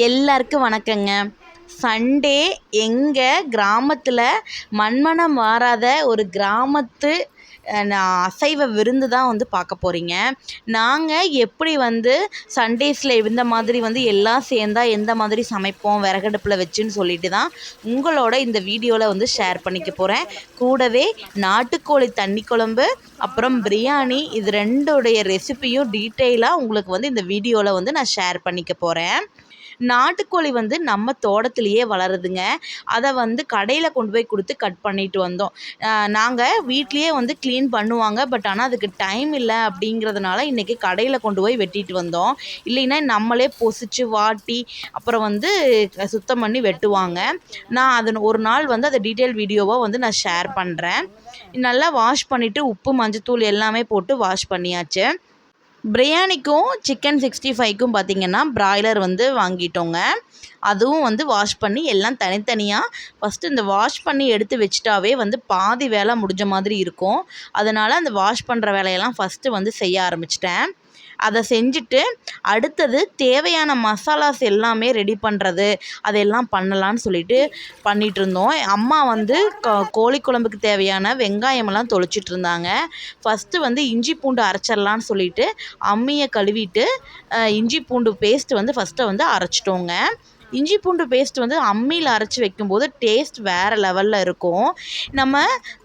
எல்லாருக்கும் வணக்கங்க. சண்டே எங்கள் கிராமத்தில் மண்மனம் மாறாத ஒரு கிராமத்து நான் அசைவ விருந்து தான் வந்து பார்க்க போகிறீங்க நாங்கள் எப்படி வந்து சண்டேஸில் இந்த மாதிரி வந்து எல்லாம் சேர்ந்தா எந்த மாதிரி சமைப்போம் விறகடுப்பில் வச்சுன்னு சொல்லிட்டு தான் உங்களோட இந்த வீடியோவில் வந்து ஷேர் பண்ணிக்க போகிறேன் கூடவே நாட்டுக்கோழி தண்ணி குழம்பு அப்புறம் பிரியாணி இது ரெண்டோடைய ரெசிபியும் டீட்டெயிலாக உங்களுக்கு வந்து இந்த வீடியோவில் வந்து நான் ஷேர் பண்ணிக்க போகிறேன் நாட்டுக்கோழி வந்து நம்ம தோட்டத்திலேயே வளருதுங்க. அதை வந்து கடையில் கொண்டு போய் கொடுத்து கட் பண்ணிட்டு வந்தோம். நாங்கள் வீட்லேயே வந்து க்ளீன் பண்ணுவாங்க. பட் ஆனால் அதுக்கு டைம் இல்லை அப்படிங்கிறதுனால இன்றைக்கி கடையில் கொண்டு போய் வெட்டிட்டு வந்தோம். இல்லைன்னா நம்மளே பொசிச்சு வாட்டி அப்புறம் வந்து சுத்தம் பண்ணி வெட்டுவாங்க. நான் அது ஒரு நாள் வந்து அதை டீட்டெயில் வீடியோவாக வந்து நான் ஷேர் பண்ணுறேன் நல்லா வாஷ் பண்ணிவிட்டு உப்பு மஞ்சத்தூள் எல்லாமே போட்டு வாஷ் பண்ணியாச்சு. பிரியாணிக்கும் சிக்கன் சிக்ஸ்டி ஃபைவ்க்கும் பார்த்தீங்கன்னா பிராய்லர் வந்து வாங்கிட்டோங்க. அதுவும் வந்து வாஷ் பண்ணி எல்லாம் தனித்தனியாக ஃபஸ்ட்டு இந்த வாஷ் பண்ணி எடுத்து வச்சிட்டாவே வந்து பாதி வேலை முடிஞ்ச மாதிரி இருக்கும். அதனால் அந்த வாஷ் பண்ணுற வேலையெல்லாம் ஃபஸ்ட்டு வந்து செய்ய ஆரம்பிச்சிட்டேன். அதை செஞ்சுட்டு அடுத்தது தேவையான மசாலாஸ் எல்லாமே ரெடி பண்ணுறது அதெல்லாம் பண்ணலான்னு சொல்லிட்டு பண்ணிகிட்டு இருந்தோம் அம்மா வந்து க கோழி குழம்புக்கு தேவையான வெங்காயமெல்லாம் தொளிச்சிட்டு இருந்தாங்க ஃபஸ்ட்டு வந்து இஞ்சி பூண்டு அரைச்சிடலான்னு சொல்லிட்டு அம்மியை கழுவிட்டு இஞ்சி பூண்டு பேஸ்ட் வந்து ஃபஸ்ட்டை வந்து அரைச்சிட்டோங்க. இஞ்சி பூண்டு பேஸ்ட் வந்து அம்மியில் அரைச்சி வைக்கும்போது டேஸ்ட் வேறு லெவலில் இருக்கும். நம்ம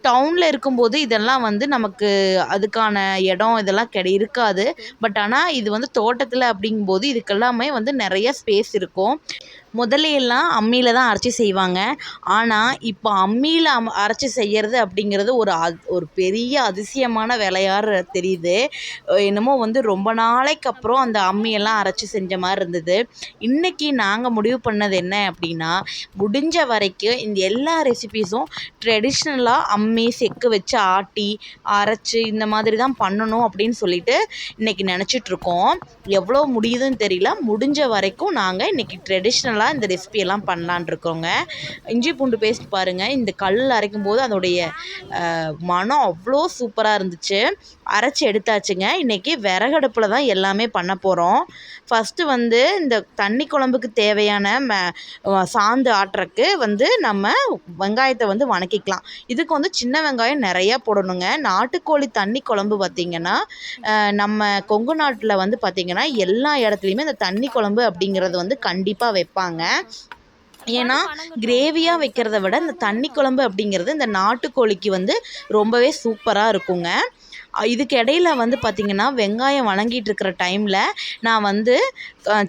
டவுனில் இருக்கும்போது இதெல்லாம் வந்து நமக்கு அதுக்கான இடம் இதெல்லாம் கிடை இருக்காது. பட் ஆனால் இது வந்து தோட்டத்தில் அப்படிங்கும்போது இதுக்கெல்லாமே வந்து நிறைய ஸ்பேஸ் இருக்கும். முதல்ல எல்லாம் அம்மியில் தான் அரைச்சி செய்வாங்க. ஆனால் இப்போ அம்மியில் அம் அரைச்சி செய்கிறது அப்படிங்கிறது ஒரு அ ஒரு பெரிய அதிசயமான வேலையாக தெரியுது. என்னமோ வந்து ரொம்ப நாளைக்கு அப்புறம் அந்த அம்மியெல்லாம் அரைச்சி செஞ்ச மாதிரி இருந்தது. இன்றைக்கி நாங்கள் முடிவு பண்ணது என்ன அப்படின்னா முடிஞ்ச வரைக்கும் இந்த எல்லா ரெசிபீஸும் ட்ரெடிஷ்னலாக அம்மி செக்கு வச்சு ஆட்டி அரைச்சி இந்த மாதிரி தான் பண்ணணும் அப்படின்னு சொல்லிட்டு இன்றைக்கி நினச்சிட்ருக்கோம் எவ்வளோ முடியுதுன்னு தெரியல. முடிஞ்ச வரைக்கும் நாங்கள் இன்றைக்கி ட்ரெடிஷ்னலாக இந்த ரெசிபியெல்லாம் பண்ணலான் இருக்கோங்க. இஞ்சி பூண்டு பேஸ்ட் பாருங்கள் இந்த கல் அரைக்கும் போது அதோடைய மனம் அவ்வளோ சூப்பராக இருந்துச்சு. அரைச்சி எடுத்தாச்சுங்க. இன்றைக்கி விறகடுப்பில் தான் எல்லாமே பண்ண போகிறோம் ஃபஸ்ட்டு வந்து இந்த தண்ணி குழம்புக்கு தேவையான ம சாந்து ஆட்டுறக்கு வந்து நம்ம வெங்காயத்தை வந்து வணக்கிக்கலாம். இதுக்கு வந்து சின்ன வெங்காயம் நிறையா போடணுங்க. நாட்டுக்கோழி தண்ணி குழம்பு பார்த்திங்கன்னா நம்ம கொங்கு நாட்டில் வந்து பார்த்திங்கன்னா எல்லா இடத்துலையுமே இந்த தண்ணி குழம்பு அப்படிங்கிறது வந்து கண்டிப்பாக வைப்பாங்க. ஏன்னா கிரேவியாக வைக்கிறத விட இந்த தண்ணி குழம்பு அப்படிங்கிறது இந்த நாட்டுக்கோழிக்கு வந்து ரொம்பவே சூப்பராக இருக்குங்க. இதுக்கு இடையில வந்து பார்த்திங்கன்னா வெங்காயம் வணங்கிட்டு இருக்கிற டைமில் நான் வந்து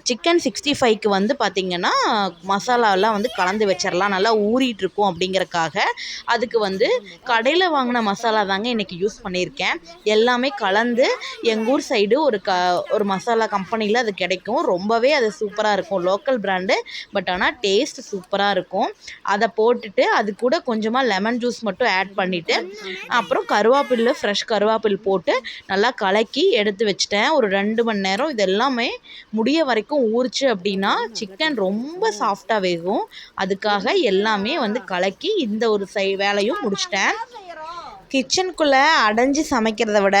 சிக்கன் சிக்ஸ்டி ஃபைவ்க்கு வந்து பார்த்திங்கன்னா மசாலாலாம் வந்து கலந்து வச்சிடலாம் நல்லா ஊறிட்டுருக்கும் அப்படிங்கிறக்காக அதுக்கு வந்து கடையில் வாங்கின மசாலா தாங்க இன்றைக்கி யூஸ் பண்ணியிருக்கேன். எல்லாமே கலந்து எங்கள் ஊர் சைடு ஒரு க ஒரு மசாலா கம்பெனியில் அது கிடைக்கும். ரொம்பவே அது சூப்பராக இருக்கும். லோக்கல் பிராண்டு பட் ஆனால் டேஸ்ட் சூப்பராக இருக்கும். அதை போட்டுட்டு அது கூட கொஞ்சமாக லெமன் ஜூஸ் மட்டும் ஆட் பண்ணிவிட்டு அப்புறம் கருவேப்பில்லை ஃப்ரெஷ் கருவேப்பில் போட்டு நல்லா கலக்கி எடுத்து வச்சிட்டேன். ஒரு ரெண்டு மணி நேரம் இது எல்லாமே முடிய வரைக்கும் ஊறிச்சு அப்படின்னா சிக்கன் ரொம்ப சாஃப்டாக வேகும். அதுக்காக எல்லாமே வந்து கலக்கி இந்த ஒரு சை வேலையும் முடிச்சிட்டேன். கிச்சனுக்குள்ளே அடைஞ்சு சமைக்கிறத விட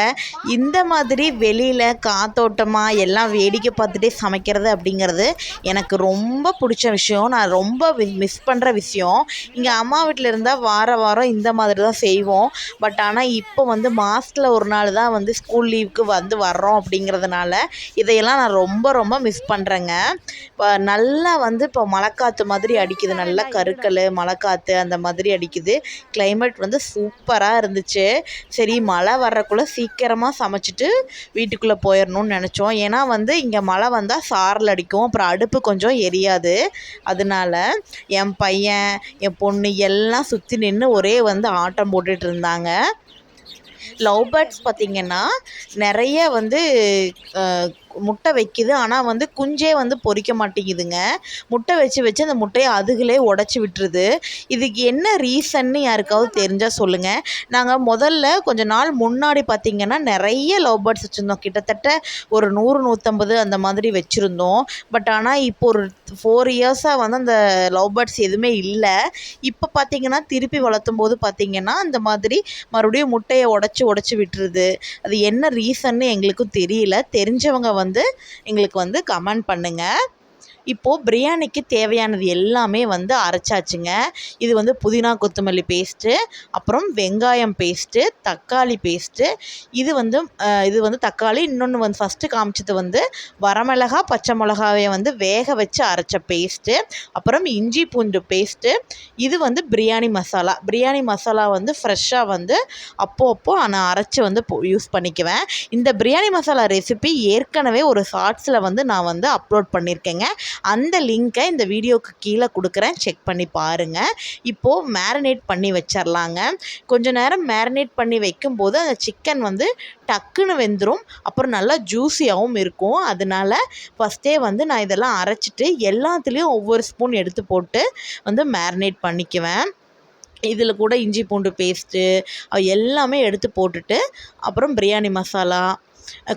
இந்த மாதிரி வெளியில் காத்தோட்டமாக எல்லாம் வேடிக்கை பார்த்துட்டே சமைக்கிறது அப்படிங்கிறது எனக்கு ரொம்ப பிடிச்ச விஷயம். நான் ரொம்ப மிஸ் பண்ணுற விஷயம். இங்கே அம்மா வீட்டில் இருந்தால் வார வாரம் இந்த மாதிரி தான் செய்வோம். பட் ஆனால் இப்போ வந்து மாதத்தில் ஒரு நாள் தான் வந்து ஸ்கூல் லீவுக்கு வந்து வர்றோம் அப்படிங்கிறதுனால இதையெல்லாம் நான் ரொம்ப ரொம்ப மிஸ் பண்ணுறேங்க இப்போ நல்லா வந்து இப்போ மழைக்காற்று மாதிரி அடிக்குது. நல்லா கருக்கல் மழைக்காற்று அந்த மாதிரி அடிக்குது. கிளைமேட் வந்து சூப்பராக இருந்துச்சு. சரி மழை வர்றக்குள்ளே சீக்கிரமாக சமைச்சிட்டு வீட்டுக்குள்ளே போயிடணும்னு நினச்சோம். ஏன்னா வந்து இங்கே மழை வந்தால் சாரல் அடிக்கும். அப்புறம் அடுப்பு கொஞ்சம் எரியாது. அதனால என் பையன் என் பொண்ணு எல்லாம் சுற்றி நின்று ஒரே வந்து ஆட்டம் போட்டுட்டு இருந்தாங்க. லவ் பேர்ட்ஸ் பார்த்திங்கன்னா நிறைய வந்து முட்டை வைக்குது. ஆனால் வந்து குஞ்சே வந்து பொரிக்க மாட்டேங்குதுங்க. முட்டை வச்சு வச்சு அந்த முட்டையை அதுகளே உடச்சி விட்டுருது. இதுக்கு என்ன ரீசன்னு யாருக்காவது தெரிஞ்சால் சொல்லுங்கள் நாங்கள் முதல்ல கொஞ்ச நாள் முன்னாடி பார்த்திங்கன்னா நிறைய லவ் பேர்ட்ஸ் வச்சுருந்தோம். கிட்டத்தட்ட ஒரு நூறு நூற்றம்பது அந்த மாதிரி வச்சுருந்தோம். பட் ஆனால் இப்போ ஒரு ஃபோர் இயர்ஸாக வந்து அந்த லவ் பேர்ட்ஸ் எதுவுமே இல்லை. இப்போ பார்த்தீங்கன்னா திருப்பி வளர்த்தும் போது பார்த்திங்கன்னா அந்த மாதிரி மறுபடியும் முட்டையை உடச்சி உடச்சி விட்டுருது. அது என்ன ரீசன்னு எங்களுக்கும் தெரியல. தெரிஞ்சவங்க வந்து எங்களுக்கு வந்து கமெண்ட் பண்ணுங்கள் இப்போது பிரியாணிக்கு தேவையானது எல்லாமே வந்து அரைச்சாச்சுங்க. இது வந்து புதினா கொத்தமல்லி பேஸ்ட்டு அப்புறம் வெங்காயம் பேஸ்ட்டு தக்காளி பேஸ்ட்டு இது வந்து இது வந்து தக்காளி இன்னொன்று வந்து ஃபஸ்ட்டு காமிச்சது வந்து வரமிளகா பச்சை மிளகாவை வந்து வேக வச்சு அரைச்ச பேஸ்ட்டு அப்புறம் இஞ்சி பூண்டு பேஸ்ட்டு இது வந்து பிரியாணி மசாலா. பிரியாணி மசாலா வந்து ஃப்ரெஷ்ஷாக வந்து அப்போ அப்போ நான் அரைச்சி வந்து யூஸ் பண்ணிக்குவேன். இந்த பிரியாணி மசாலா ரெசிபி ஏற்கனவே ஒரு ஷார்ட்ஸில் வந்து நான் வந்து அப்லோட் பண்ணியிருக்கேங்க அந்த லிங்க்கை இந்த வீடியோக்கு கீழே கொடுக்குறேன். செக் பண்ணி பாருங்கள் இப்போது மேரினேட் பண்ணி வச்சிடலாங்க கொஞ்ச நேரம் மேரினேட் பண்ணி வைக்கும்போது அந்த சிக்கன் வந்து டக்குன்னு வெந்துடும் அப்புறம் நல்லா ஜூஸியாகவும் இருக்கும். அதனால ஃபஸ்ட்டே வந்து நான் இதெல்லாம் அரைச்சிட்டு எல்லாத்துலேயும் ஒவ்வொரு ஸ்பூன் எடுத்து போட்டு வந்து மேரினேட் பண்ணிக்குவேன். இதில் கூட இஞ்சி பூண்டு பேஸ்ட்டு எல்லாமே எடுத்து போட்டுட்டு அப்புறம் பிரியாணி மசாலா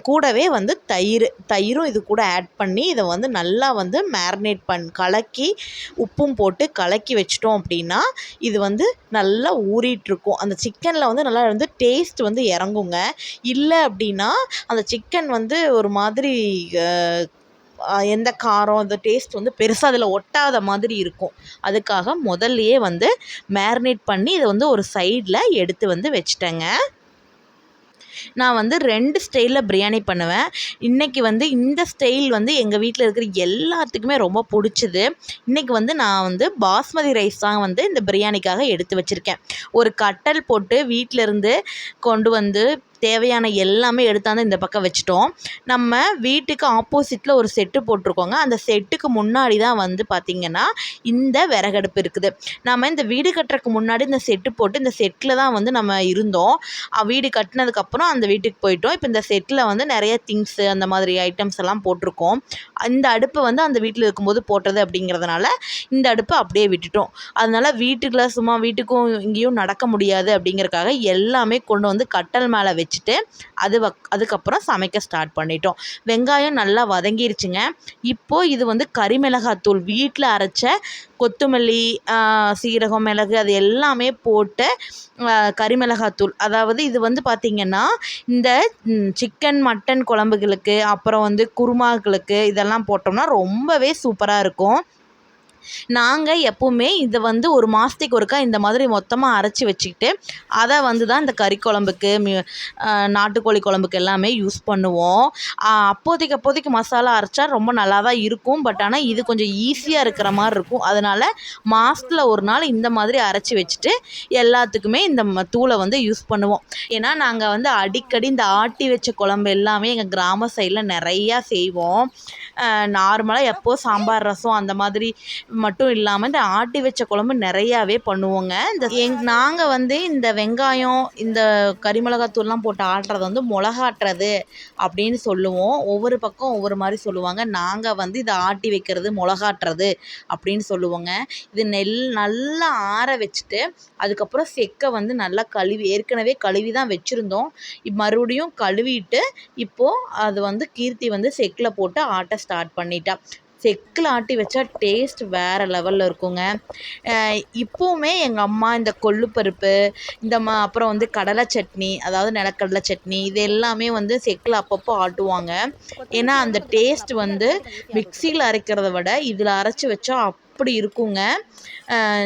கூடவே வந்து தயிர் தயிரும் இது கூட ஆட் பண்ணி இதை வந்து நல்லா வந்து மேரினேட் பண் கலக்கி உப்பும் போட்டு கலக்கி வச்சிட்டோம் அப்படின்னா இது வந்து நல்லா ஊறிட்டுருக்கும். அந்த சிக்கனில் வந்து நல்லா வந்து டேஸ்ட் வந்து இறங்குங்க. இல்லை அப்படின்னா அந்த சிக்கன் வந்து ஒரு மாதிரி எந்த காரம் இந்த டேஸ்ட் வந்து பெருசாக அதில் ஒட்டாத மாதிரி இருக்கும். அதுக்காக முதல்லையே வந்து மேரினேட் பண்ணி இதை வந்து ஒரு சைடில் எடுத்து வந்து வச்சிட்டேங்க. நான் வந்து ரெண்டு ஸ்டைலில் பிரியாணி பண்ணுவேன். இன்றைக்கி வந்து இந்த ஸ்டைல் வந்து எங்கள் வீட்டில் இருக்கிற எல்லாத்துக்குமே ரொம்ப பிடிச்சிது. இன்றைக்கி வந்து நான் வந்து பாஸ்மதி ரைஸ் தான் வந்து இந்த பிரியாணிக்காக எடுத்து வச்சுருக்கேன். ஒரு கட்டல் போட்டு வீட்டிலருந்து கொண்டு வந்து தேவையான எல்லாமே எடுத்தாந்து இந்த பக்கம் வச்சுட்டோம். நம்ம வீட்டுக்கு ஆப்போசிட்டில் ஒரு செட்டு போட்டிருக்கோங்க. அந்த செட்டுக்கு முன்னாடி தான் வந்து பார்த்திங்கன்னா இந்த விறகடுப்பு இருக்குது. நம்ம இந்த வீடு கட்டுறதுக்கு முன்னாடி இந்த செட்டு போட்டு இந்த செட்டில் தான் வந்து நம்ம இருந்தோம். வீடு கட்டினதுக்கப்புறம் அந்த வீட்டுக்கு போயிட்டோம். இப்போ இந்த செட்டில் வந்து நிறைய திங்ஸு அந்த மாதிரி ஐட்டம்ஸ் எல்லாம் போட்டிருக்கோம். இந்த அடுப்பு வந்து அந்த வீட்டில் இருக்கும்போது போட்டது அப்படிங்கிறதுனால இந்த அடுப்பை அப்படியே விட்டுட்டோம். அதனால் வீட்டுக்குள்ள சும்மா வீட்டுக்கும் இங்கேயும் நடக்க முடியாது அப்படிங்கிறக்காக எல்லாமே கொண்டு வந்து கட்டல் மேலே வச்சுட்டு அது வக் அதுக்கப்புறம் சமைக்க ஸ்டார்ட் பண்ணிட்டோம். வெங்காயம் நல்லா வதங்கிருச்சுங்க. இப்போது இது வந்து கறிமிளகாத்தூள் வீட்டில் அரைச்ச கொத்தமல்லி சீரகம் மிளகு அது எல்லாமே போட்டு கறிமிளகாத்தூள் அதாவது இது வந்து பார்த்திங்கன்னா இந்த சிக்கன் மட்டன் குழம்புகளுக்கு அப்புறம் வந்து குருமாக்களுக்கு இதெல்லாம் போட்டோம்னா ரொம்பவே சூப்பராக இருக்கும். நாங்கள் எப்போவுமே இதை வந்து ஒரு மாதத்துக்கு ஒருக்கா இந்த மாதிரி மொத்தமாக அரைச்சி வச்சுக்கிட்டு அதை வந்து தான் இந்த கறி குழம்புக்கு நாட்டுக்கோழி குழம்புக்கு எல்லாமே யூஸ் பண்ணுவோம். அப்போதைக்கு அப்போதைக்கு மசாலா அரைச்சா ரொம்ப நல்லா தான் இருக்கும். பட் ஆனால் இது கொஞ்சம் ஈஸியாக இருக்கிற மாதிரி இருக்கும். அதனால் மாதத்தில் ஒரு நாள் இந்த மாதிரி அரைச்சி வச்சுட்டு எல்லாத்துக்குமே இந்த ம- தூளை வந்து யூஸ் பண்ணுவோம். ஏன்னா நாங்கள் வந்து அடிக்கடி இந்த ஆட்டி வச்ச குழம்பு எல்லாமே எங்கள் கிராம சைடில் நிறையா செய்வோம். நார்மலாக எப்போது சாம்பார் ரசம் அந்த மாதிரி மட்டும் இல்லாமல் இந்த ஆட்டி வச்ச குழம்பு நிறையாவே பண்ணுவோங்க. இந்த எங் நாங்கள் வந்து இந்த வெங்காயம் இந்த கறிமிளகாத்தூள்லாம் போட்டு ஆட்டுறது வந்து மிளகாட்டுறது அப்படின்னு சொல்லுவோம். ஒவ்வொரு பக்கம் ஒவ்வொரு மாதிரி சொல்லுவாங்க. நாங்கள் வந்து இதை ஆட்டி வைக்கிறது மிளகாட்டுறது அப்படின்னு சொல்லுவோங்க. இது நெல் நல்லா ஆற வச்சுட்டு அதுக்கப்புறம் செக்கை வந்து நல்லா கழுவி ஏற்கனவே கழுவி தான் வச்சுருந்தோம் மறுபடியும் கழுவிட்டு இப்போது அது வந்து கீர்த்தி வந்து செக்கில் போட்டு ஆட்ட ஸ்டார்ட் பண்ணிட்டா. செக்கில் ஆட்டி வச்சா டேஸ்ட் வேறு லெவலில் இருக்குங்க. இப்போவுமே எங்கள் அம்மா இந்த கொள்ளுப்பருப்பு இந்த மா அப்புறம் வந்து கடலை சட்னி அதாவது நிலக்கடலை சட்னி இது எல்லாமே வந்து செக்கில் அப்பப்போ ஆட்டுவாங்க. ஏன்னா அந்த டேஸ்ட் வந்து மிக்சியில் அரைக்கிறத விட இதில் அரைச்சி வச்சா அப்படி இருக்குங்க.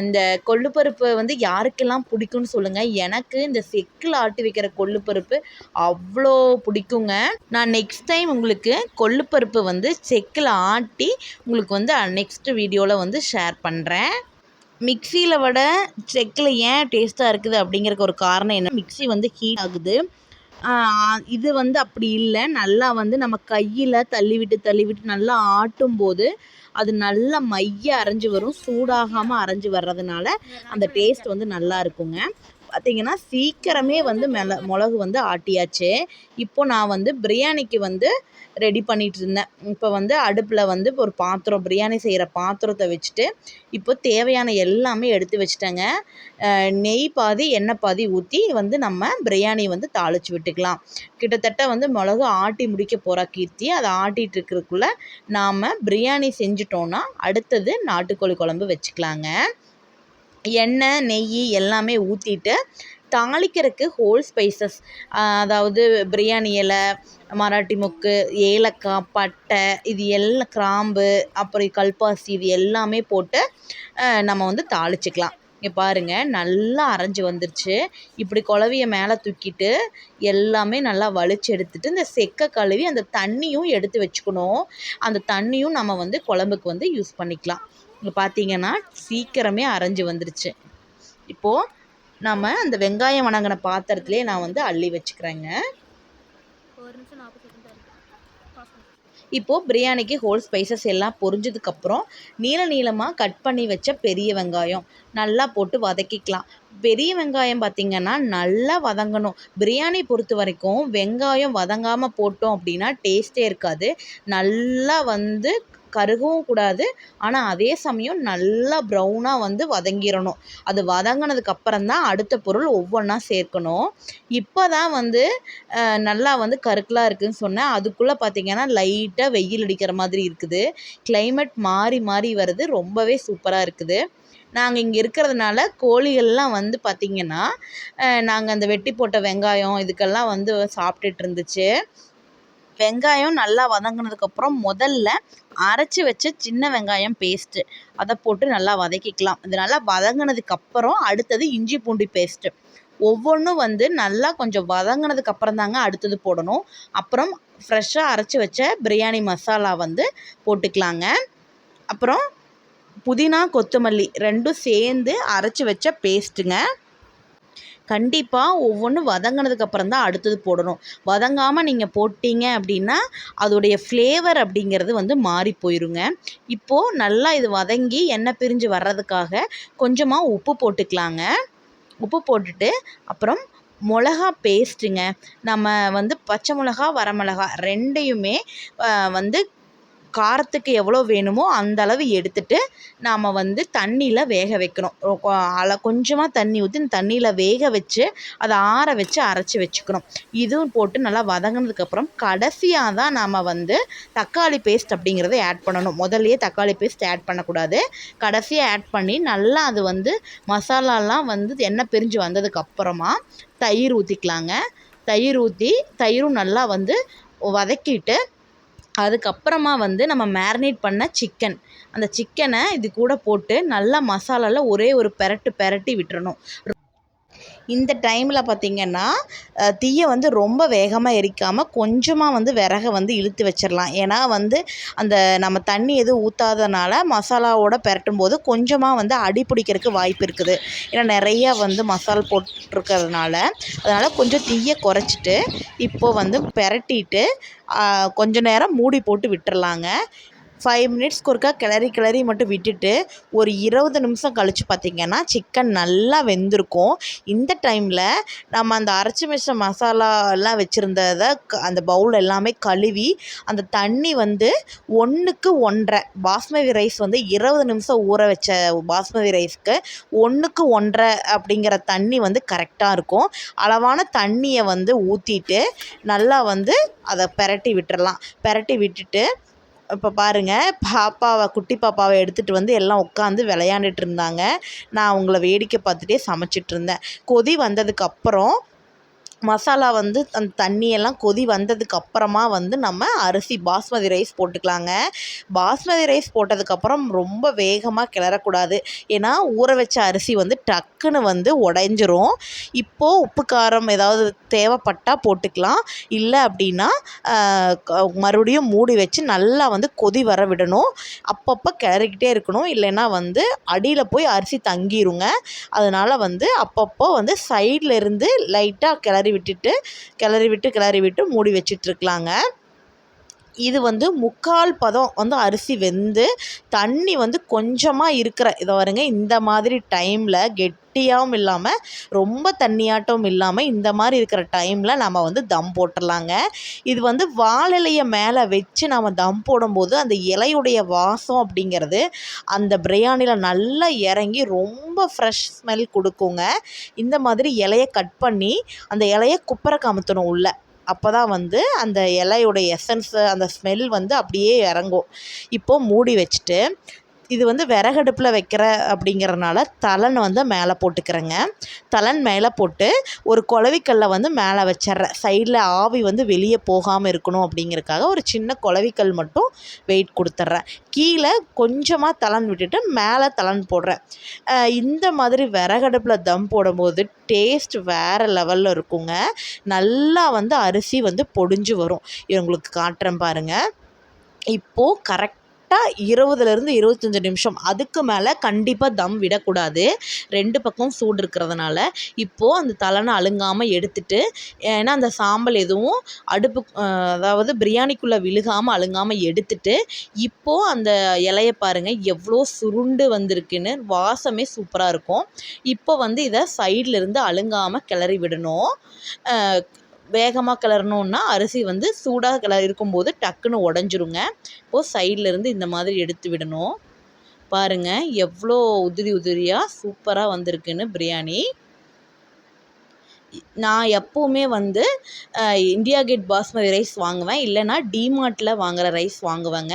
இந்த கொள்ளுப்பருப்பு வந்து யாருக்கெல்லாம் பிடிக்கும்னு சொல்லுங்கள் எனக்கு இந்த செக்கில் ஆட்டி வைக்கிற கொள்ளுப்பருப்பு அவ்வளோ பிடிக்குங்க. நான் நெக்ஸ்ட் டைம் உங்களுக்கு கொள்ளுப்பருப்பு வந்து செக்கில் ஆட்டி உங்களுக்கு வந்து நெக்ஸ்ட் வீடியோவில் வந்து ஷேர் பண்ணுறேன் மிக்சியில் விட செக்கில் ஏன் டேஸ்ட்டாக இருக்குது அப்படிங்கிறக்கு ஒரு காரணம் என்ன? மிக்ஸி வந்து ஹீட் ஆகுது. இது வந்து அப்படி இல்லை. நல்லா வந்து நம்ம கையில் தள்ளி விட்டு தள்ளி விட்டு நல்லா ஆட்டும் போது அது நல்லா மைய அரைஞ்சு வரும் சூடாகாமல் அரைஞ்சு வர்றதுனால அந்த டேஸ்ட் வந்து நல்லா இருக்குங்க. பார்த்தீங்கன்னா சீக்கிரமே வந்து மிள மிளகு வந்து ஆட்டியாச்சு. இப்போ நான் வந்து பிரியாணிக்கு வந்து ரெடி பண்ணிகிட்டு இருந்தேன். இப்போ வந்து அடுப்பில் வந்து ஒரு பாத்திரம் பிரியாணி செய்கிற பாத்திரத்தை வச்சுட்டு இப்போ தேவையான எல்லாமே எடுத்து வச்சுட்டேங்க. நெய் பாதி எண்ணெய் பாதி ஊற்றி வந்து நம்ம பிரியாணி வந்து தாளித்து விட்டுக்கலாம். கிட்டத்தட்ட வந்து மிளகு ஆட்டி முடிக்க போகிற கீர்த்தி. அதை ஆட்டிகிட்டு இருக்கிறதுக்குள்ளே நாம் பிரியாணி செஞ்சிட்டோன்னா அடுத்தது நாட்டுக்கோழி குழம்பு வச்சுக்கலாங்க. எண்ணெய் நெய் எல்லாமே ஊற்றிட்டு தாளிக்கிறதுக்கு ஹோல் ஸ்பைசஸ் அதாவது பிரியாணி இலை மராட்டி மொக்கு ஏலக்காய் பட்டை இது எல்லாம் கிராம்பு அப்புறம் கல்பாசி இது எல்லாமே போட்டு நம்ம வந்து தாளிச்சிக்கலாம். இங்கே பாருங்கள் நல்லா அரைஞ்சி வந்துருச்சு. இப்படி குழவிய மேலே தூக்கிட்டு எல்லாமே நல்லா வலிச்சு எடுத்துட்டு இந்த செக்கை கழுவி அந்த தண்ணியும் எடுத்து வச்சுக்கணும். அந்த தண்ணியும் நம்ம வந்து குழம்புக்கு வந்து யூஸ் பண்ணிக்கலாம். இங்கே பார்த்தீங்கன்னா சீக்கிரமே அரைஞ்சி வந்துருச்சு. இப்போது நம்ம அந்த வெங்காயம் வணங்கின பாத்திரத்துலேயே நான் வந்து அள்ளி வச்சுக்கிறேங்க. இப்போது பிரியாணிக்கு ஹோல் ஸ்பைசஸ் எல்லாம் பொரிஞ்சதுக்கப்புறம் நீள நீளமாக கட் பண்ணி வச்ச பெரிய வெங்காயம் நல்லா போட்டு வதக்கிக்கலாம். பெரிய வெங்காயம் பார்த்திங்கன்னா நல்லா வதங்கணும். பிரியாணி பொறுத்த வரைக்கும் வெங்காயம் வதங்காமல் போட்டோம் அப்படின்னா டேஸ்ட்டே இருக்காது. நல்லா வந்து கருகவும் கூடாது. ஆனால் அதே சமயம் நல்லா ப்ரௌனாக வந்து வதங்கிடணும் அது வதங்கினதுக்கு அப்புறம் தான் அடுத்த பொருள் ஒவ்வொன்றா சேர்க்கணும். இப்போ தான் வந்து நல்லா வந்து கருக்கலாக இருக்குதுன்னு சொன்னேன். அதுக்குள்ளே பார்த்தீங்கன்னா லைட்டாக வெயில் அடிக்கிற மாதிரி இருக்குது. கிளைமேட் மாறி மாறி வருது. ரொம்பவே சூப்பராக இருக்குது. நாங்கள் இங்கே இருக்கிறதுனால கோழிகள்லாம் வந்து பார்த்திங்கன்னா நாங்கள் அந்த வெட்டி போட்ட வெங்காயம் இதுக்கெல்லாம் வந்து சாப்பிட்டுட்டு இருந்துச்சு. வெங்காயம் நல்லா வதங்கினதுக்கப்புறம் முதல்ல அரைச்சி வச்ச சின்ன வெங்காயம் பேஸ்ட்டு அதை போட்டு நல்லா வதக்கிக்கலாம். இது நல்லா வதங்கினதுக்கப்புறம் அடுத்தது இஞ்சி பூண்டு பேஸ்ட்டு ஒவ்வொன்றும் வந்து நல்லா கொஞ்சம் வதங்கினதுக்கு அப்புறம் தாங்க அடுத்தது போடணும். அப்புறம் ஃப்ரெஷ்ஷாக அரைச்சி வச்ச பிரியாணி மசாலா வந்து போட்டுக்கலாங்க. அப்புறம் புதினா கொத்தமல்லி ரெண்டும் சேர்ந்து அரைச்சி வச்ச பேஸ்ட்டுங்க கண்டிப்பாக ஒவ்வொன்றும் வதங்கினதுக்கு அப்புறம் தான் அடுத்தது போடணும். வதங்காமல் நீங்கள் போட்டீங்க அப்படின்னா அதோடைய ஃப்ளேவர் அப்படிங்கிறது வந்து மாறி போயிருங்க. இப்போது நல்லா இது வதங்கி எண்ணெய் பிரிஞ்சு வர்றதுக்காக கொஞ்சமாக உப்பு போட்டுக்கலாங்க. உப்பு போட்டுட்டு அப்புறம் மிளகா பேஸ்ட்டுங்க நம்ம வந்து பச்சை மிளகா வரமிளகா ரெண்டையுமே வந்து காரத்துக்கு எவ்வளோ வேணுமோ அந்த அளவு எடுத்துட்டு நாம் வந்து தண்ணியில் வேக வைக்கணும். அள கொஞ்சமாக தண்ணி ஊற்றி தண்ணியில் வேக வச்சு அதை ஆற வச்சு அரைச்சி வச்சுக்கணும். இதுவும் போட்டு நல்லா வதங்கினதுக்கப்புறம் கடைசியாக தான் நாம் வந்து தக்காளி பேஸ்ட் அப்படிங்கிறத ஆட் பண்ணணும். முதல்லையே தக்காளி பேஸ்ட் ஆட் பண்ணக்கூடாது. கடைசியாக ஆட் பண்ணி நல்லா அது வந்து மசாலாலாம் வந்து எண்ணெய் பிரிஞ்சு வந்ததுக்கப்புறமா தயிர் ஊற்றிக்கலாங்க தயிர் ஊற்றி தயிரும் நல்லா வந்து வதக்கிட்டு அதுக்கப்புறமா வந்து நம்ம மேரினேட் பண்ண சிக்கன் அந்த சிக்கனை இது கூட போட்டு நல்லா மசாலாவில் ஒரே ஒரு பெரட்டு பெரட்டி விட்டுறணும். இந்த டைமில் பார்த்திங்கன்னா தீயை வந்து ரொம்ப வேகமாக எரிக்காமல் கொஞ்சமாக வந்து விறகை வந்து இழுத்து வச்சிடலாம் ஏன்னா வந்து அந்த நம்ம தண்ணி எதுவும் ஊற்றாதனால மசாலாவோட பெரட்டும் போது கொஞ்சமாக வந்து அடி பிடிக்கிறதுக்கு வாய்ப்பு இருக்குது. ஏன்னா நிறையா வந்து மசால் போட்டிருக்கிறதுனால. அதனால் கொஞ்சம் தீயை குறைச்சிட்டு இப்போது வந்து பெரட்டிட்டு கொஞ்ச நேரம் மூடி போட்டு விட்டுறலாங்க ஃபைவ் மினிட்ஸ்க்கு ஒருக்கா கிளறி கிளறி மட்டும் விட்டுட்டு ஒரு இருபது நிமிஷம் கழித்து பார்த்திங்கன்னா சிக்கன் நல்லா வெந்திருக்கும். இந்த டைமில் நம்ம அந்த அரைச்சி மிச்ச மசாலா எல்லாம் வச்சுருந்ததை அந்த பவுல் எல்லாமே கழுவி அந்த தண்ணி வந்து ஒன்றுக்கு ஒன்றரை பாஸ்மதி ரைஸ் வந்து இருபது நிமிஷம் ஊற வச்ச பாஸ்மதி ரைஸ்க்கு ஒன்றுக்கு ஒன்றரை அப்படிங்கிற தண்ணி வந்து கரெக்டாக இருக்கும். அளவான தண்ணியை வந்து ஊற்றிட்டு நல்லா வந்து அதை பெரட்டி விட்டுடலாம் பெரட்டி விட்டுட்டு இப்போ பாருங்கள் பாப்பாவை குட்டி பாப்பாவை எடுத்துகிட்டு வந்து எல்லாம் உட்காந்து விளையாண்டுட்டு இருந்தாங்க. நான் அவங்கள வேடிக்கை பார்த்துட்டே சமைச்சிட்டு இருந்தேன். கொதி வந்ததுக்கப்புறம் மசாலா வந்து அந்த தண்ணியெல்லாம் கொதி வந்ததுக்கப்புறமா வந்து நம்ம அரிசி பாஸ்மதி ரைஸ் போட்டுக்கலாங்க. பாஸ்மதி ரைஸ் போட்டதுக்கப்புறம் ரொம்ப வேகமாக கிளறக்கூடாது. ஏன்னா ஊற வச்ச அரிசி வந்து டக்குன்னு வந்து உடைஞ்சிரும். இப்போது உப்பு காரம் ஏதாவது தேவைப்பட்டால் போட்டுக்கலாம். இல்லை அப்படின்னா க- மறுபடியும் மூடி வச்சு நல்லா வந்து கொதி வர விடணும். அப்பப்போ கிளறிக்கிட்டே இருக்கணும். இல்லைன்னா வந்து அடியில் போய் அரிசி தங்கிருங்க. அதனால் வந்து அப்பப்போ வந்து சைடில் இருந்து லைட்டாக கிளறி விட்டுட்டு கிளறி விட்டு கிளறி விட்டு மூடி வச்சிட்ருக்கலாங்க. இது வந்து முக்கால் பதம் வந்து அரிசி வெந்து தண்ணி வந்து கொஞ்சமாக இருக்கிற இதை வருங்க இந்த மாதிரி டைமில் கெட்டியாகவும் இல்லாமல் ரொம்ப தண்ணியாட்டம் இல்லாமல் இந்த மாதிரி இருக்கிற டைமில் நம்ம வந்து தம் போட்டுடலாங்க இது வந்து வாழலையை மேலே வச்சு நம்ம தம் போடும்போது அந்த இலையுடைய வாசம் அப்படிங்கிறது அந்த பிரியாணியில் நல்லா இறங்கி ரொம்ப ஃப்ரெஷ் ஸ்மெல் கொடுக்குங்க. இந்த மாதிரி இலையை கட் பண்ணி அந்த இலையை குப்பரை கமுத்தணும் உள்ளே. அப்போ தான் வந்து அந்த இலையோட எசன்ஸு அந்த ஸ்மெல் வந்து அப்படியே இறங்கும். இப்போது மூடி வச்சுட்டு இது வந்து விறகடுப்பில் வைக்கிற அப்படிங்கிறனால தலன் வந்து மேலே போட்டுக்கிறேங்க. தலன் மேலே போட்டு ஒரு குளவிக்கல்லை வந்து மேலே வச்சிட்றேன் சைடில் ஆவி வந்து வெளியே போகாமல் இருக்கணும் அப்படிங்கிறக்காக ஒரு சின்ன குளவிக்கல் மட்டும் வெயிட் கொடுத்துட்றேன் கீழே கொஞ்சமாக தலன் விட்டுட்டு மேலே தலன் போடுறேன். இந்த மாதிரி விறகடுப்பில் தம் போடும்போது டேஸ்ட் வேறு லெவலில் இருக்குங்க. நல்லா வந்து அரிசி வந்து பொடிஞ்சு வரும். இது உங்களுக்கு காட்டுறேன் பாருங்கள் இப்போது கரெக்ட் கரெக்டாக இருபதுலேருந்து இருபத்தஞ்சி நிமிஷம். அதுக்கு மேலே கண்டிப்பாக தம் விடக்கூடாது. ரெண்டு பக்கம் சூடு இருக்கிறதுனால. இப்போது அந்த தலைனை அழுங்காமல் எடுத்துட்டு ஏன்னா அந்த சாம்பல் எதுவும் அடுப்பு அதாவது பிரியாணிக்குள்ளே விழுகாமல் அழுங்காமல் எடுத்துட்டு இப்போது அந்த இலைய பாருங்கள் எவ்வளோ சுருண்டு வந்திருக்குன்னு வாசமே சூப்பராக இருக்கும். இப்போ வந்து இதை சைடில் இருந்து அழுங்காமல் கிளறி விடணும். வேகமாக கிளறணுன்னா அரிசி வந்து சூடாக கிளறி இருக்கும்போது டக்குன்னு உடஞ்சிருங்க. இப்போது சைடில் இருந்து இந்த மாதிரி எடுத்து விடணும். பாருங்கள் எவ்வளோ உதிரி உதிரியாக சூப்பராக வந்திருக்குன்னு பிரியாணி. நான் எப்போவுமே வந்து இந்தியா கேட் பாஸ்மதி ரைஸ் வாங்குவேன். இல்லைன்னா டிமார்ட்டில் வாங்குகிற ரைஸ் வாங்குவேங்க.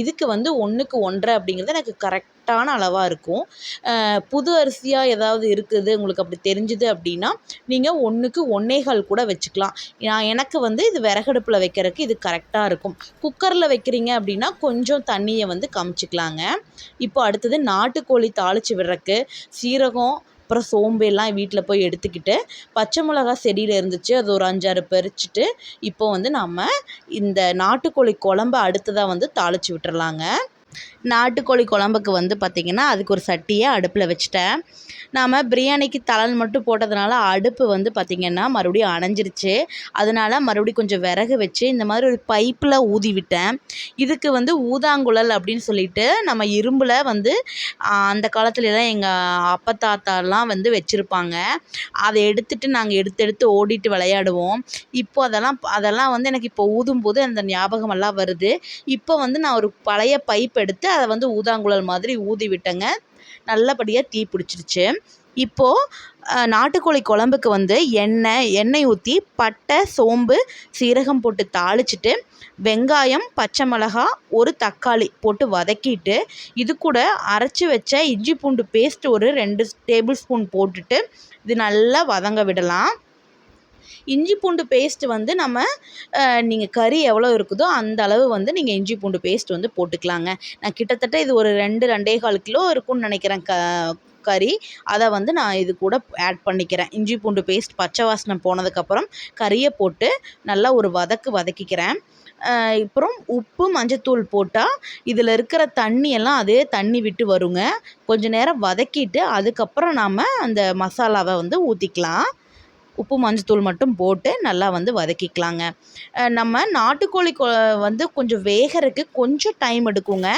இதுக்கு வந்து ஒன்றுக்கு ஒன்றரை அப்படிங்கிறது எனக்கு கரெக்ட் கரெக்டான அளவாக இருக்கும். புது அரிசியாக ஏதாவது இருக்குது உங்களுக்கு அப்படி தெரிஞ்சுது அப்படின்னா நீங்கள் ஒன்றுக்கு ஒன்னேகால் கூட வச்சுக்கலாம். நான் எனக்கு வந்து இது விறகடுப்பில் வைக்கிறதுக்கு இது கரெக்டாக இருக்கும். குக்கரில் வைக்கிறீங்க அப்படின்னா கொஞ்சம் தண்ணியை வந்து கமிச்சிக்கலாங்க. இப்போ அடுத்தது நாட்டுக்கோழி தாளித்து விடுறக்கு சீரகம் அப்புறம் சோம்பு எல்லாம் வீட்டில் போய் எடுத்துக்கிட்டு பச்சை மிளகா செடியில் இருந்துச்சு அது ஒரு அஞ்சாறு பறிச்சுட்டு இப்போ வந்து நம்ம இந்த நாட்டுக்கோழி குழம்ப அடுத்ததாக வந்து தாளித்து விட்டுறலாங்க. நாட்டுக்கோழி குழம்புக்கு வந்து பார்த்திங்கன்னா அதுக்கு ஒரு சட்டியை அடுப்பில் வச்சுட்டேன். நாம் பிரியாணிக்கு தலன் மட்டும் போட்டதுனால அடுப்பு வந்து பார்த்திங்கன்னா மறுபடியும் அணைஞ்சிருச்சு. அதனால் மறுபடியும் கொஞ்சம் விறகு வச்சு இந்த மாதிரி ஒரு பைப்பில் ஊதி விட்டேன். இதுக்கு வந்து ஊதாங்குழல் அப்படின்னு சொல்லிட்டு நம்ம இரும்பில் வந்து அந்த காலத்துலலாம் எங்கள் அப்பா தாத்தாலாம் வந்து வச்சுருப்பாங்க. அதை எடுத்துகிட்டு நாங்கள் எடுத்து எடுத்து ஓடிட்டு விளையாடுவோம். இப்போ அதெல்லாம் அதெல்லாம் வந்து எனக்கு இப்போ ஊதும்போது அந்த ஞாபகமெல்லாம் வருது. இப்போ வந்து நான் ஒரு பழைய பைப் எடுத்து அதை வந்து ஊதாங்குழல் மாதிரி ஊதி விட்டேங்க. நல்லபடியாக தீ பிடிச்சிருச்சு. இப்போது நாட்டுக்கோழி குழம்புக்கு வந்து எண்ணெய் எண்ணெய் ஊற்றி பட்டை சோம்பு சீரகம் போட்டு தாளிச்சிட்டு வெங்காயம் பச்சை மிளகா ஒரு தக்காளி போட்டு வதக்கிட்டு இது கூட அரைச்சி வச்ச இஞ்சி பூண்டு பேஸ்ட் ஒரு ரெண்டு டேபிள் ஸ்பூன் போட்டுட்டு இது நல்லா வதங்க விடலாம். இஞ்சி பூண்டு பேஸ்ட் வந்து நம்ம நீங்கள் கறி எவ்வளோ இருக்குதோ அந்த அளவு வந்து நீங்கள் இஞ்சி பூண்டு பேஸ்ட் வந்து போட்டுக்கலாங்க. நான் கிட்டத்தட்ட இது ஒரு ரெண்டு ரெண்டே கால் கிலோ இருக்கும்னு நினைக்கிறேன் க கறி. அதை வந்து நான் இது கூட ஆட் பண்ணிக்கிறேன். இஞ்சி பூண்டு பேஸ்ட் பச்சை வாசனை போனதுக்கப்புறம் கறியை போட்டு நல்லா ஒரு வதக்கு வதக்கிக்கிறேன். அப்புறம் உப்பு மஞ்சத்தூள் போட்டால் இதில் இருக்கிற தண்ணி எல்லாம் அதே தண்ணி விட்டு வருங்க. கொஞ்ச நேரம் வதக்கிட்டு அதுக்கப்புறம் நாம் அந்த மசாலாவை வந்து ஊற்றிக்கலாம் உப்பு மஞ்சத்தூள் மட்டும் போட்டு நல்லா வந்து வதக்கிக்கலாங்க. நம்ம நாட்டுக்கோழி கொ வந்து கொஞ்சம் வேகறதுக்கு கொஞ்சம் டைம் எடுக்குங்க.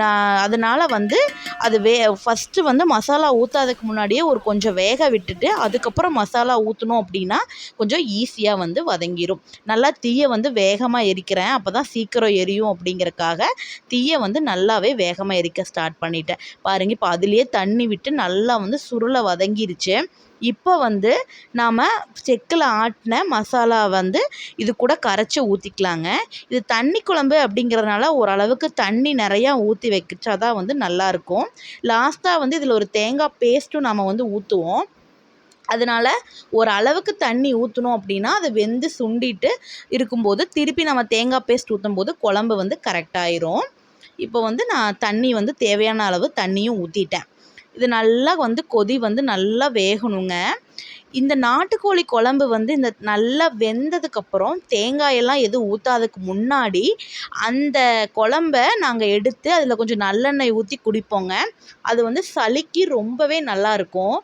நான் அதனால் வந்து அது வே ஃபஸ்ட்டு வந்து மசாலா ஊற்றாததுக்கு முன்னாடியே ஒரு கொஞ்சம் வேக விட்டுட்டு அதுக்கப்புறம் மசாலா ஊற்றணும் அப்படின்னா கொஞ்சம் ஈஸியாக வந்து வதங்கிரும். நல்லா தீயை வந்து வேகமாக எரிக்கிறேன். அப்போ தான் சீக்கிரம் எரியும் அப்படிங்கறக்காக தீயை வந்து நல்லாவே வேகமாக எரிக்க ஸ்டார்ட் பண்ணிட்டேன். பாருங்க இப்போ அதுலேயே தண்ணி விட்டு நல்லா வந்து சுருளை வதங்கிருச்சு. இப்போ வந்து நாம் செக்கில் ஆட்டின மசாலா வந்து இது கூட கரைச்சி ஊற்றிக்கலாங்க இது தண்ணி குழம்பு அப்படிங்கிறதுனால ஓரளவுக்கு தண்ணி நிறையா ஊற்றி வைக்கிச்சா தான் வந்து நல்லாயிருக்கும் லாஸ்ட்டாக வந்து இதில் ஒரு தேங்காய் பேஸ்ட்டும் நம்ம வந்து ஊற்றுவோம் அதனால் ஒரு அளவுக்கு தண்ணி ஊற்றணும் அப்படின்னா அது வெந்து சுண்டிட்டு இருக்கும்போது திருப்பி நம்ம தேங்காய் பேஸ்ட் ஊற்றும் போது குழம்பு வந்து கரெக்டாயிரும் இப்போ வந்து நான் தண்ணி வந்து தேவையான அளவு தண்ணியும் ஊற்றிட்டேன் இது நல்லா வந்து கொதி வந்து நல்லா வேகணுங்க. இந்த நாட்டுக்கோழி குழம்பு வந்து இந்த நல்லா வெந்ததுக்கப்புறம் தேங்காயெல்லாம் எதுவும் ஊற்றாததுக்கு முன்னாடி அந்த குழம்ப நாங்கள் எடுத்து அதில் கொஞ்சம் நல்லெண்ணெய் ஊற்றி குடிப்போங்க. அது வந்து சளிக்கு ரொம்பவே நல்லாயிருக்கும்.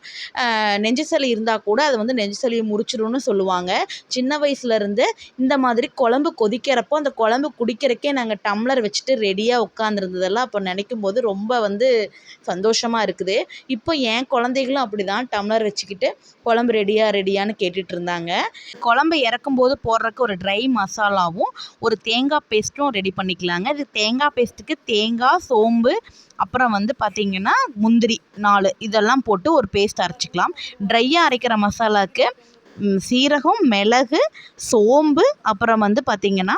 நெஞ்சு சளி இருந்தால் கூட அது வந்து நெஞ்சு சளியை முறிச்சிடும்னு சொல்லுவாங்க. சின்ன வயசுலேருந்து இந்த மாதிரி குழம்பு கொதிக்கிறப்போ அந்த குழம்பு குடிக்கிறக்கே நாங்கள் டம்ளர் வச்சுட்டு ரெடியாக உட்காந்துருந்ததெல்லாம் அப்போ நினைக்கும் போது ரொம்ப வந்து சந்தோஷமாக இருக்குது. இப்போ என் குழந்தைகளும் அப்படி தான் டம்ளர் வச்சுக்கிட்டு குழம்பு ரெடியா ரெடியான்னு கேட்டுட்டு இருந்தாங்க குழம்பு இறக்கும்போது போடுறக்கு ஒரு ட்ரை மசாலாவும் ஒரு தேங்காய் பேஸ்ட்டும் ரெடி பண்ணிக்கலாங்க. இது தேங்காய் பேஸ்ட்டுக்கு தேங்காய் சோம்பு அப்புறம் வந்து பார்த்திங்கன்னா முந்திரி நாலு இதெல்லாம் போட்டு ஒரு பேஸ்ட் அரைச்சிக்கலாம். ட்ரையாக அரைக்கிற மசாலாவுக்கு சீரகம் மிளகு சோம்பு அப்புறம் வந்து பார்த்திங்கன்னா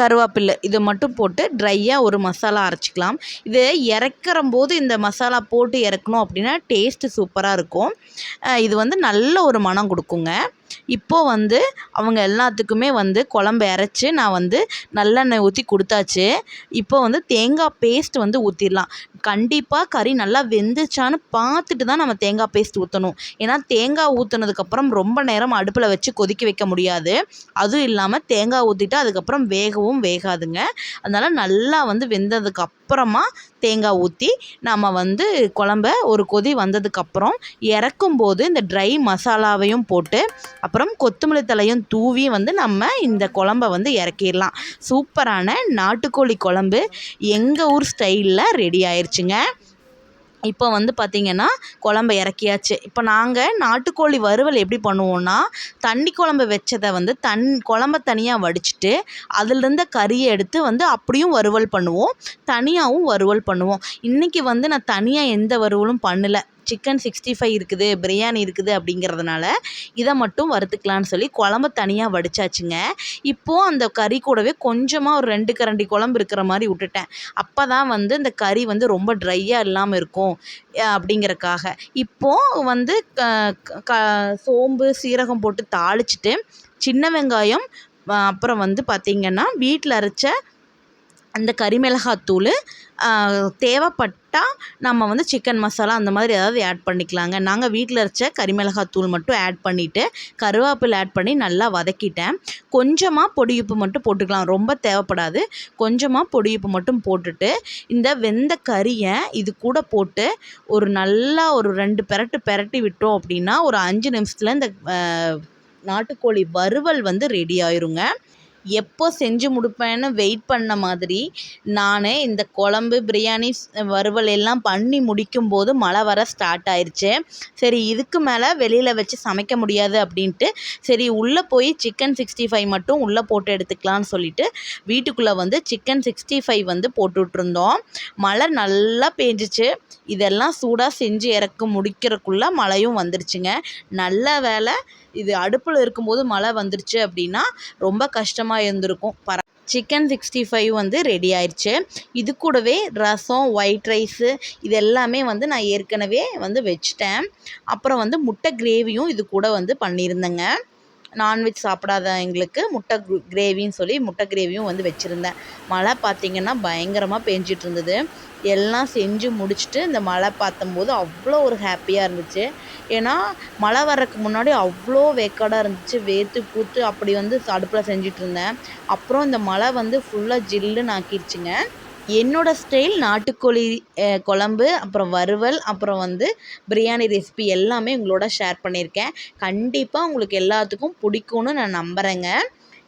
கருவேப்பில்லை இதை மட்டும் போட்டு ட்ரையாக ஒரு மசாலா அரைச்சிக்கலாம். இது இறக்கிறம்போது போது இந்த மசாலா போட்டு இறக்கணும் அப்படின்னா டேஸ்ட்டு சூப்பராக இருக்கும். இது வந்து நல்ல ஒரு மனம் கொடுக்குங்க. இப்போது வந்து அவங்க எல்லாத்துக்குமே வந்து குழம்பு இறச்சி நான் வந்து நல்லெண்ணெய் ஊற்றி கொடுத்தாச்சு. இப்போ வந்து தேங்காய் பேஸ்ட் வந்து ஊற்றிடலாம் கண்டிப்பாக கறி நல்லா வெந்துச்சான்னு பார்த்துட்டு தான் நம்ம தேங்காய் பேஸ்ட் ஊற்றணும் ஏன்னா தேங்காய் ஊற்றுனதுக்கப்புறம் ரொம்ப நேரம் அடுப்பில் வச்சு கொதிக்க வைக்க முடியாது. அதுவும் இல்லாமல் தேங்காய் ஊற்றிட்டு அதுக்கப்புறம் வேகவும் வேகாதுங்க. அதனால் நல்லா வந்து வெந்ததுக்கு அப்புறமா தேங்காய் ஊற்றி நம்ம வந்து குழம்ப ஒரு கொதி வந்ததுக்கப்புறம் இறக்கும்போது இந்த ட்ரை மசாலாவையும் போட்டு அப்புறம் கொத்தமல்லி தலையும் தூவி வந்து நம்ம இந்த குழம்ப வந்து இறக்கிடலாம். சூப்பரான நாட்டுக்கோழி குழம்பு எங்கள் ஊர் ஸ்டைலில் ரெடி ஆயிடுச்சுங்க இப்போ வந்து பார்த்திங்கன்னா குழம்ப இறக்கியாச்சு. இப்போ நாங்கள் நாட்டுக்கோழி வறுவல் எப்படி பண்ணுவோன்னா தண்ணி குழம்பு வச்சதை வந்து தன் குழம்ப தனியாக வடிச்சிட்டு அதிலிருந்த கறியை எடுத்து வந்து அப்படியும் வறுவல் பண்ணுவோம். தனியாகவும் வறுவல் பண்ணுவோம். இன்றைக்கி வந்து நான் தனியாக எந்த வறுவலும் பண்ணலை. சிக்கன் சிக்ஸ்டி ஃபைவ் இருக்குது பிரியாணி இருக்குது அப்படிங்கிறதுனால இதை மட்டும் வறுத்துக்கலான்னு சொல்லி குழம்பு தனியாக வடிச்சாச்சுங்க. இப்போது அந்த கறி கூடவே கொஞ்சமாக ஒரு ரெண்டு கரண்டி குழம்பு இருக்கிற மாதிரி விட்டுட்டேன். அப்போ தான் வந்து இந்த கறி வந்து ரொம்ப ட்ரையாக இல்லாமல் இருக்கும் அப்படிங்கிறக்காக அப்படிங்கறக்காக. இப்போது வந்து க- க சோம்பு சீரகம் போட்டு தாளிச்சிட்டு சின்ன வெங்காயம் அப்புறம் வந்து பார்த்திங்கன்னா வீட்டில் அரைச்ச அந்த கறிமிளகாத்தூள் தேவைப்பட்டால் நம்ம வந்து சிக்கன் மசாலா அந்த மாதிரி ஏதாவது ஆட் பண்ணிக்கலாங்க. நாங்கள் வீட்டில் அரைச்ச கறிமிளகாத்தூள் மட்டும் ஆட் பண்ணிவிட்டு கருவேப்பிலை ஆட் பண்ணி நல்லா வதக்கிட்டேன். கொஞ்சமாக பொடியுப்பு மட்டும் போட்டுக்கலாம் ரொம்ப தேவைப்படாது. கொஞ்சமாக பொடியுப்பு மட்டும் போட்டுட்டு இந்த வெந்த கறியை இது கூட போட்டு ஒரு நல்லா ஒரு ரெண்டு பெரட்டு பெரட்டி விட்டோம் அப்படின்னா ஒரு அஞ்சு நிமிஷத்தில் இந்த நாட்டுக்கோழி வறுவல் வந்து ரெடி ஆயிருங்க. எப்போ செஞ்சு முடிப்பேன்னு வெயிட் பண்ண மாதிரி நான் இந்த குழம்பு பிரியாணி வறுவல் எல்லாம் பண்ணி முடிக்கும்போது மழை வர ஸ்டார்ட் ஆயிடுச்சு சரி இதுக்கு மேலே வெளியில் வச்சு சமைக்க முடியாது அப்படின்ட்டு சரி உள்ளே போய் சிக்கன் சிக்ஸ்டி ஃபைவ் மட்டும் உள்ளே போட்டு எடுத்துக்கலாம்னு சொல்லிட்டு வீட்டுக்குள்ளே வந்து சிக்கன் சிக்ஸ்டி ஃபைவ் வந்து போட்டுட்ருந்தோம் மழை நல்லா பேஞ்சிச்சு. இதெல்லாம் சூடாக செஞ்சு இறக்க முடிக்கிறதுக்குள்ளே மழையும் வந்துருச்சுங்க. நல்ல வேலை இது அடுப்பில் இருக்கும்போது மழை வந்துருச்சு அப்படின்னா ரொம்ப கஷ்டமாக இருந்திருக்கும். பர சிக்கன் சிக்ஸ்டி ஃபைவ் வந்து ரெடி ஆயிடுச்சு இது கூடவே ரசம் ஒயிட் ரைஸு இது எல்லாமே வந்து நான் ஏற்கனவே வந்து வச்சிட்டேன். அப்புறம் வந்து முட்டை கிரேவியும் இது கூட வந்து பண்ணியிருந்தேங்க. நான்வெஜ் சாப்பிடாத எங்களுக்கு முட்டை கிரேவின்னு சொல்லி முட்டை கிரேவியும் வந்து வச்சுருந்தேன். மழை பார்த்திங்கன்னா பயங்கரமாக பெஞ்சிட்டு இருந்தது. எல்லாம் செஞ்சு முடிச்சுட்டு இந்த மழை பார்த்தம்போது அவ்வளோ ஒரு ஹாப்பியாக இருந்துச்சு. ஏன்னா மழை வர்றதுக்கு முன்னாடி அவ்வளோ வேக்காடாக இருந்துச்சு. வேர்த்து பூத்து அப்படி வந்து அடுப்பில் செஞ்சுட்டு இருந்தேன். அப்புறம் இந்த மழை வந்து ஃபுல்லாக ஜில்லுன்னு ஆக்கிடுச்சுங்க என்னோட ஸ்டைல் நாட்டுக்கோழி குழம்பு அப்புறம் வறுவல் அப்புறம் வந்து பிரியாணி ரெசிபி எல்லாமே உங்களோட ஷேர் பண்ணியிருக்கேன் கண்டிப்பாக உங்களுக்கு எல்லாத்துக்கும் பிடிக்கும்னு நான் நம்புகிறேங்க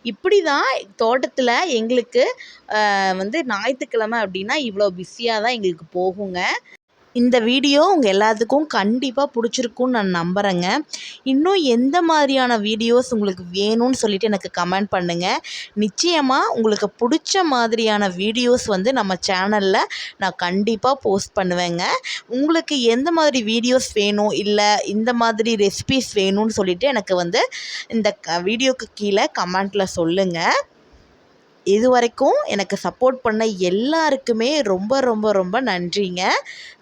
இப்படி தான் தோட்டத்தில் எங்களுக்கு வந்து ஞாயிற்றுக்கிழமை அப்படின்னா இவ்வளோ பிஸியாக தான் எங்களுக்கு போகுங்க. இந்த வீடியோ உங்கள் எல்லாத்துக்கும் கண்டிப்பாக பிடிச்சிருக்குன்னு நான் நம்புகிறேங்க இன்னும் எந்த மாதிரியான வீடியோஸ் உங்களுக்கு வேணும்னு சொல்லிட்டு எனக்கு கமெண்ட் பண்ணுங்கள் நிச்சயமாக உங்களுக்கு பிடிச்ச மாதிரியான வீடியோஸ் வந்து நம்ம சேனலில் நான் கண்டிப்பாக போஸ்ட் பண்ணுவேங்க. உங்களுக்கு எந்த மாதிரி வீடியோஸ் வேணும்? இல்லை இந்த மாதிரி ரெசிபிஸ் வேணும்னு சொல்லிட்டு எனக்கு வந்து இந்த க வீடியோக்கு கீழே கமெண்ட்டில் சொல்லுங்கள் இது வரைக்கும் எனக்கு சப்போர்ட் பண்ண எல்லாருக்குமே ரொம்ப ரொம்ப ரொம்ப நன்றிங்க.